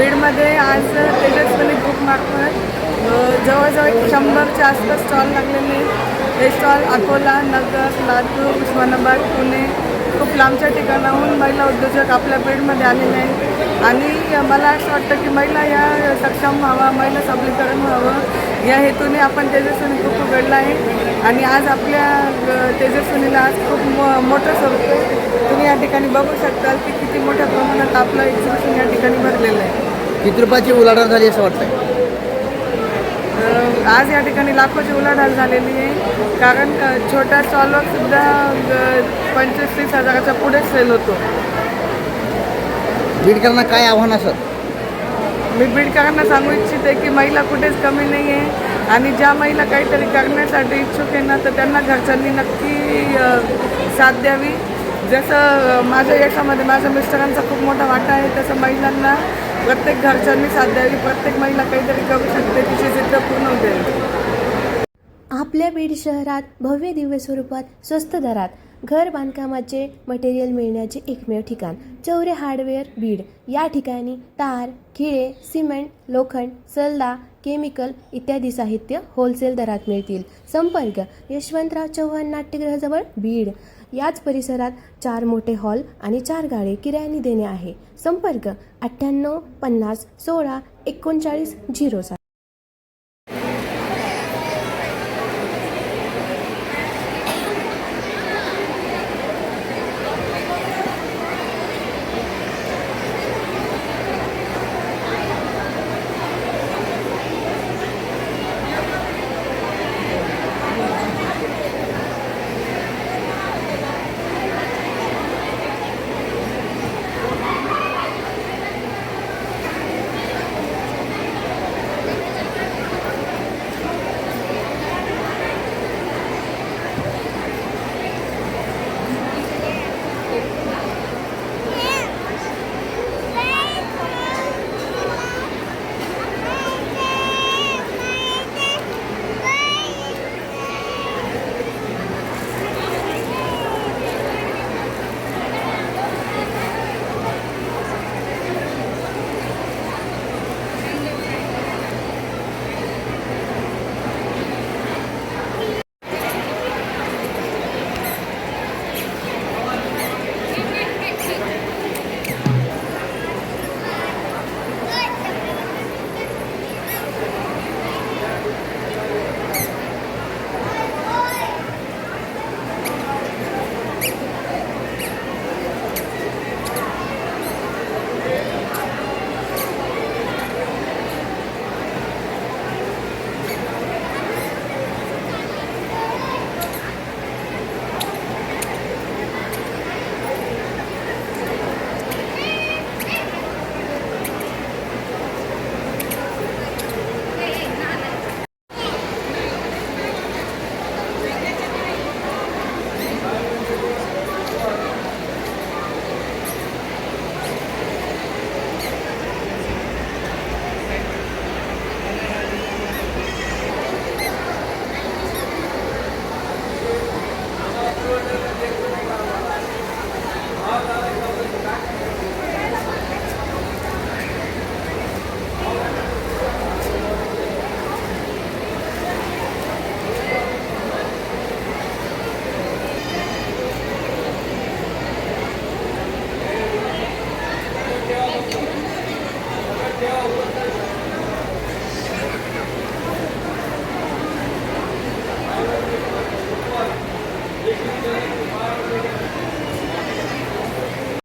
बीडमध्ये आज तेजस्वनी बुक मार्कवर जवळजवळ शंभरच्या आसपास स्टॉल लागलेले हे स्टॉल अकोला नगर लातूर उस्मानाबाद पुणे खूप लांबच्या ठिकाणाहून महिला उद्योजक आपल्या बीडमध्ये आलेले आहेत. आणि मला असं वाटतं की महिला या सक्षम व्हावा महिला सबलीकरण व्हावं. या हेतूने आपण तेजस्विनी बुक उघडला आहे. आणि आज आपल्या अ, तेजस्विनीला आज खूप मो मोठं स्वरूप तुम्ही या ठिकाणी बघू शकताल की किती मोठ्या प्रमाणात आपलं एक्झिबिशन या ठिकाणी भरलेलं आहे. किती रुपयाची उलाढाल झाली असं वाटतंय? आज या ठिकाणी लाखोची उलाढाल झालेली आहे. कारण छोट्या स्टॉलवर सुद्धा पंचवीस तीस हजाराच्या पुढे सेल होतो. बीडकरांना काय आव्हान असत मी बीडकरांना सांगू इच्छिते की महिला कुठेच कमी नाही आहे आणि ज्या महिला काहीतरी करण्यासाठी इच्छुक आहे ना तर त्यांना घरच्यांनी नक्की अ, साथ द्यावी. जसं अ, माझ्या यशामध्ये माझ्या मिस्टरांचा खूप मोठा वाटा आहे तसं महिलांना प्रत्येक घरच्यांनी साथ द्यावी प्रत्येक महिला काहीतरी करू शकते तिची जिद्द पूर्ण होते आपल्या बीड शहरात भव्य दिव्य स्वरूपात स्वस्त दरात घर बांधकामाचे मटेरियल मिळण्याचे एकमेव ठिकाण चौरे हार्डवेअर बीड. या ठिकाणी तार खिळे सिमेंट लोखंड सल्ला केमिकल इत्यादी साहित्य होलसेल दरात मिळतील. संपर्क यशवंतराव चव्हाण नाट्यगृहाजवळ बीड. याच परिसरात चार मोठे हॉल आणि चार गाळे किरायाने देणे आहे. संपर्क अठ्ठ्याण्णव पन्नास सोळा एकोणचाळीस झिरो सात.